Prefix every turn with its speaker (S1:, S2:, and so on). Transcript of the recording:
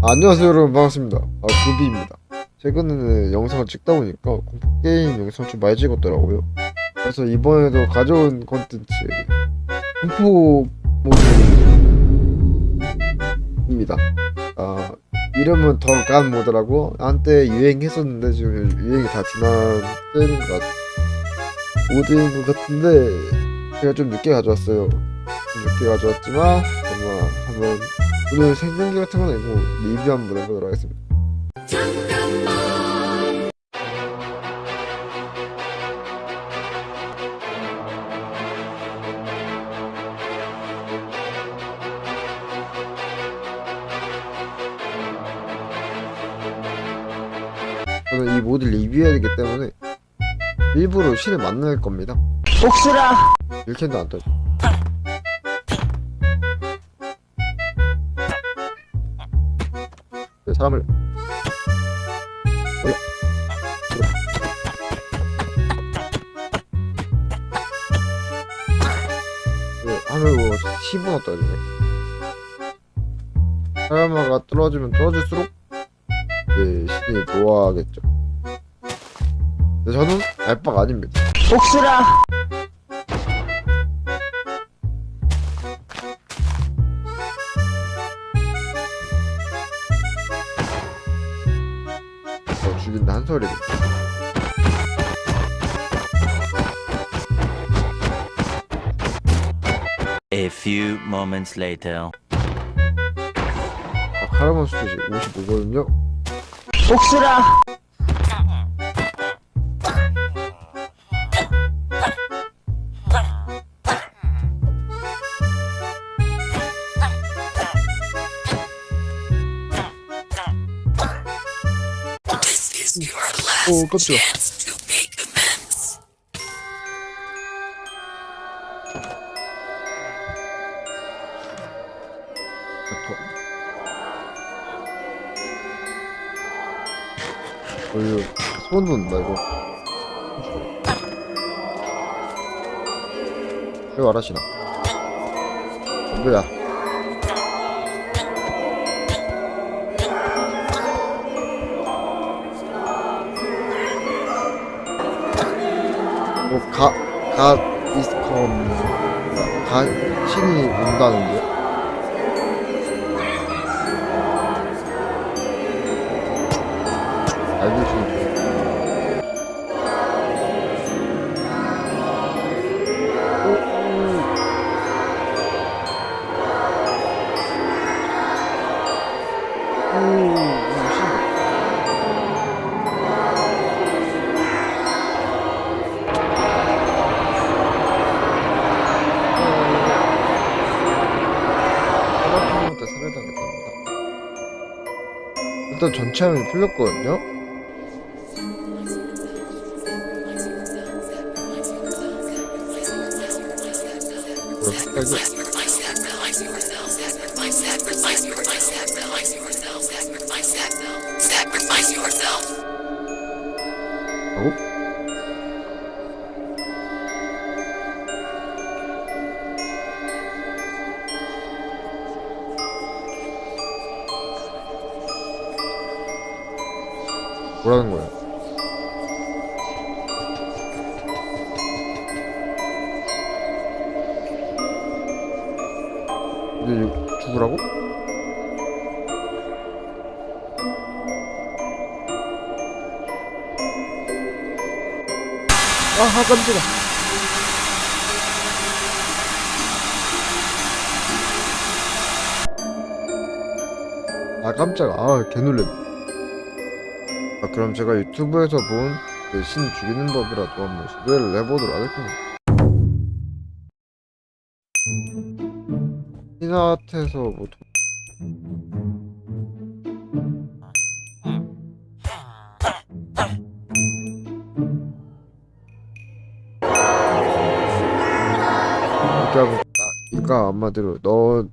S1: 아, 안녕하세요 여러분. 반갑습니다. 아 구비입니다. 최근에는 영상을 찍다 보니까 공포게임 영상을 좀 많이 찍었더라고요. 그래서 이번에도 가져온 컨텐츠 공포 모드입니다. 아 이름은 더 간 모드라고 한때 유행했었는데 지금 유행이 다 지난 때인 것 같... 모드인 것 같은데 제가 좀 늦게 가져왔어요. 좀 늦게 가져왔지만 아마 한번 오늘 생존기 같은 건 아니고 리뷰 한번 해보도록 하겠습니다. 저는 이 모드 리뷰해야 되기 때문에 일부러 신을 만날 겁니다.
S2: 복수라
S1: 일캔도 안 떠져. 사람을 어이. 네, 하늘 뭐 10분 떠지네. 사람마가 떨어지면 떨어질수록 네, 신이 좋아하겠죠. 근데 저는 알바가 아닙니다.
S2: 복수라
S1: 저 죽인다 한 소리.
S3: A few moments later.
S1: 아, 카라만 수도시 55거든요.
S2: 복수라
S1: 오 깜짝이야. 어, 이거 소원 돋는다 이거. 왜 말하시나? 뭐야 뭐, 가, 가, 이스컴, 가, 신이 온다는데 일단 전체 화면이 풀렸거든요. 색깔 뭐라는 거야? 이제 죽으라고? 아, 깜짝이야. 아, 깜짝아. 아, 개놀랬네. 아, 그럼 제가 유튜브에서 본 신 죽이는 법이라도 한번 시도를 해보도록 하겠습니다. 신아트에서 뭐 그러니까 한마디로 너